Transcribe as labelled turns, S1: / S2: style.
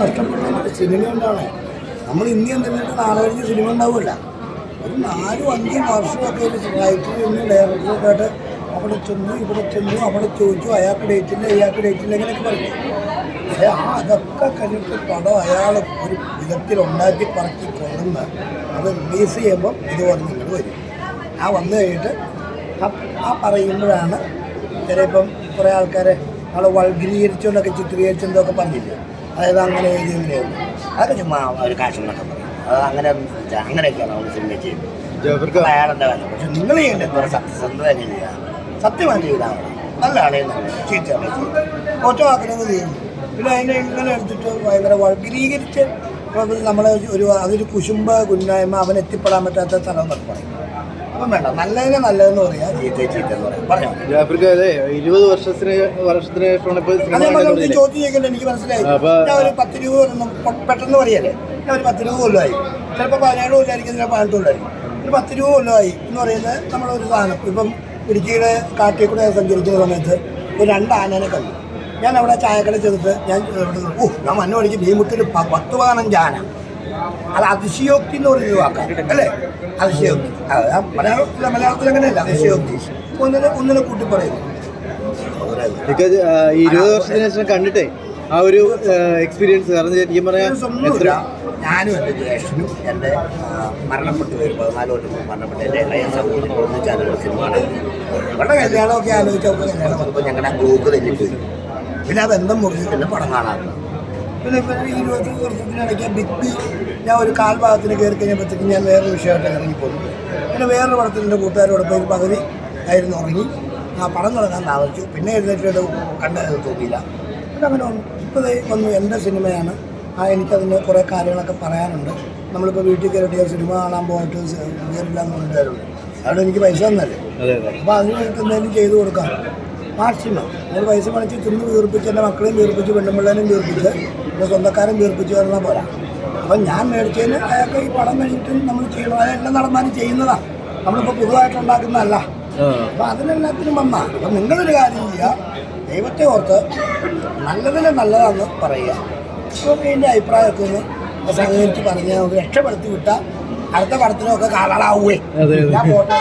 S1: കഷ്ടപ്പെട്ട് സിനിമ ഉണ്ടാവണേ നമ്മൾ ഇനി എന്തെങ്കിലും നാളെ കഴിഞ്ഞ് സിനിമ ഉണ്ടാവില്ല ഒരു നാലും അഞ്ചും വർഷമൊക്കെ ഒരു റൈറ്റർ നിന്ന് ഡയറക്ടറൊക്കെ ആയിട്ട് അവിടെ ചെന്നു ഇവിടെ ചെന്നു അവിടെ ചോദിച്ചു അയാൾക്ക് ഡേറ്റില്ല ഇയാൾക്ക് ഡേറ്റില്ല ഇങ്ങനെയൊക്കെ പറഞ്ഞു. പക്ഷേ ആ അതൊക്കെ കഴിഞ്ഞിട്ട് പടം അയാൾ ഒരു വിധത്തിൽ ഉണ്ടാക്കി പറക്കി കൊണ്ടുവന്ന് അത് റിലീസ് ചെയ്യുമ്പം ഇത് വന്ന് ഇങ്ങോട്ട് വരും. ആ വന്നു കഴിഞ്ഞിട്ട് ആ- പറയുമ്പോഴാണ് പറയുമ്പോഴാണ് ചിലപ്പം കുറേ ആൾക്കാരെ നമ്മൾ വൾഗ്രീകരിച്ചോണ്ടൊക്കെ ചിത്രീകരിച്ചെന്നൊക്കെ പറഞ്ഞില്ലേ? അതായത് അങ്ങനെ എഴുതി ഇങ്ങനെയൊന്നും അതൊക്കെ ചുമ്മാ ഒരു കാശെന്നൊക്കെ പറയും. അത് അങ്ങനെ അങ്ങനെയൊക്കെയാണ് നമ്മൾ സിനിമ ചെയ്യുന്നത്. അയാളുടെ കാര്യം? പക്ഷെ നിങ്ങൾ ചെയ്യേണ്ടത് ഒരു സത്യസന്ധത ചെയ്യുക സത്യമായിട്ട് ചെയ്താൽ നല്ല ആളെ ചെയ്യും ഒറ്റ വാക്കിനൊന്നും ചെയ്യുന്നു പിന്നെ അതിനെ ഇങ്ങനെ എടുത്തിട്ട് ഭയങ്കര വർഗീകരിച്ച് നമ്മളെ ഒരു അതൊരു കുശുമ്പ കുന്നായ്മ അവൻ എത്തിപ്പെടാൻ പറ്റാത്ത സ്ഥലം എന്നൊക്കെ പറയും. വേണ്ട. നല്ലതിനെ നല്ലതെന്ന് പറയാം ചീത്ത ചീത്ത എന്ന് പറയാം. പറഞ്ഞോ
S2: ജാഫർക്ക് അതെ ഇരുപത് വർഷത്തിന് വർഷത്തിന് ശേഷമാണ് ഇപ്പൊ സിനിമ
S1: അത് നമ്മൾ
S2: കണ്ടുകൊണ്ടിരിക്കുന്നത്.
S1: ചോദ്യം ചോദിക്കണ്ട എനിക്ക് മനസ്സിലായി.
S2: അപ്പൊ-
S1: ഞാൻ ഒരു പത്ത് രൂപ പൊ- പെട്ടെന്ന് പറയല്ലേ? ഞാൻ ഒരു പത്ത് രൂപ കൊല്ലമായി. ചിലപ്പോൾ പതിനേഴ് കൊല്ലമായിരിക്കും ചിലപ്പോൾ പതിനെട്ട് കൊല്ലമായിരിക്കും ഒരു പത്ത് രൂപ കൊല്ലമായി എന്ന് പറയുന്നത് നമ്മളൊരു സാധനം. ഇപ്പം ഇടുക്കിയുടെ കാട്ടിൽ കൂടെ സഞ്ചരിക്കുന്ന സമയത്ത് ഒരു രണ്ട് ആനേനെ കണ്ടു. ഞാൻ അവിടെ ചായക്കട ചെന്നിട്ട് ഞാൻ ഇവിടെ നിന്ന്, ഓ ഞാൻ മഞ്ഞ പഠിച്ച് ഭീമുട്ടിൽ പത്ത് പതിനഞ്ച് ആന. അത് അതിശയോക്തി എന്ന് പറയുന്ന വാക്കാണ് അല്ലേ? അതിശയോക്തി. മലയാളത്തിൽ മലയാളത്തിൽ അങ്ങനെയല്ല അതിശയോക്തി. ഒന്നിനെ ഒന്നിനെ കൂട്ടി പറയുന്നു
S2: അത്, ഇരുപത് വർഷത്തിന് ശേഷം കണ്ടിട്ടേ ആ ഒരു എക്സ്പീരിയൻസ് കാരണം ശരിക്കും പറയാൻ
S1: ഞാനും എന്റെ ജ്യേഷ്ഠനും എന്റെ മരണപ്പെട്ടു വരും പതിനാല് കൊല്ലം മരണപ്പെട്ട എന്റെ ഇളയ സഹോദരൻ ഒന്നിച്ചാണ് സിനിമ ഇവിടെ കല്യാണമൊക്കെ ആലോചിച്ചപ്പോൾ കല്യാണം വന്നപ്പോൾ ഞങ്ങളുടെ ഗ്രൂപ്പ് തെറ്റിപ്പോയി. പിന്നെ ആ ബന്ധം മുറിച്ച് പിന്നെ പടം കാണാറുണ്ട്. പിന്നെ ഇപ്പം ഈ ഇരുപത്തി വർഷത്തിനിടയ്ക്ക് ബിഗ് ബി ഞാൻ ഒരു കാൽഭാഗത്തിന് കയറി കഴിഞ്ഞപ്പോഴത്തേക്ക് ഞാൻ വേറൊരു വിഷയമായിട്ട് ഇറങ്ങിപ്പോന്നു പിന്നെ. വേറൊരു പടത്തിൽ എന്റെ കൂട്ടുകാരോടൊപ്പം ഒരു പകുതി ആയിരുന്നു ഉറങ്ങി. ആ പടം തുടങ്ങാൻ താമസിച്ചു പിന്നെ എഴുന്നേറ്റിട്ട് കണ്ടത് തോന്നിയില്ല. പിന്നെ അങ്ങനെ ഇപ്പോൾ വന്നു. എന്റെ സിനിമയാണ്. ആ എനിക്കതിന് കുറേ കാര്യങ്ങളൊക്കെ പറയാനുണ്ട്. നമ്മളിപ്പോൾ വീട്ടിൽ കയറിയിട്ട് സിനിമ കാണാൻ പോയിട്ട് കയറില്ല എന്ന് പറഞ്ഞിട്ടായിരുന്നു. അവിടെ എനിക്ക് പൈസ തന്നല്ലേ? അപ്പോൾ അതിന് എന്തെങ്കിലും ചെയ്തു കൊടുക്കാം. മാക്സിമം നമ്മൾ പൈസ പണിച്ച് തിന്ന് വീർപ്പിച്ച് എന്റെ മക്കളെയും വീർപ്പിച്ച് പെണ്ണുമ്പിള്ളേനെയും വീർപ്പിച്ച് എന്റെ സ്വന്തക്കാരും വീർപ്പിച്ച് വരുന്ന പോരാ. അപ്പം ഞാൻ മേടിച്ചതിന് അയാൾക്ക് ഈ പടം കഴിഞ്ഞിട്ടും നമ്മൾ ചെയ്യണം അത് എല്ലാം നടന്നാലും ചെയ്യുന്നതാണ് നമ്മളിപ്പോൾ പുതുതായിട്ട് ഉണ്ടാക്കുന്നതല്ല.
S2: ആ.
S1: അപ്പം അതിനെല്ലാത്തിനും വന്നാൽ അപ്പം നിങ്ങളൊരു കാര്യം ചെയ്യുക ദൈവത്തെ ഓർത്ത് നല്ലതിനെ നല്ലതാണെന്ന് പറയുക. അപ്പോൾ എന്റെ അഭിപ്രായമൊക്കെ ഒന്ന് സഹകരിച്ച് പറഞ്ഞ് രക്ഷപ്പെടുത്തി വിട്ടാൽ അടുത്ത പടത്തിനൊക്കെ
S2: അതെ.
S1: ഞാൻ പോട്ടെ.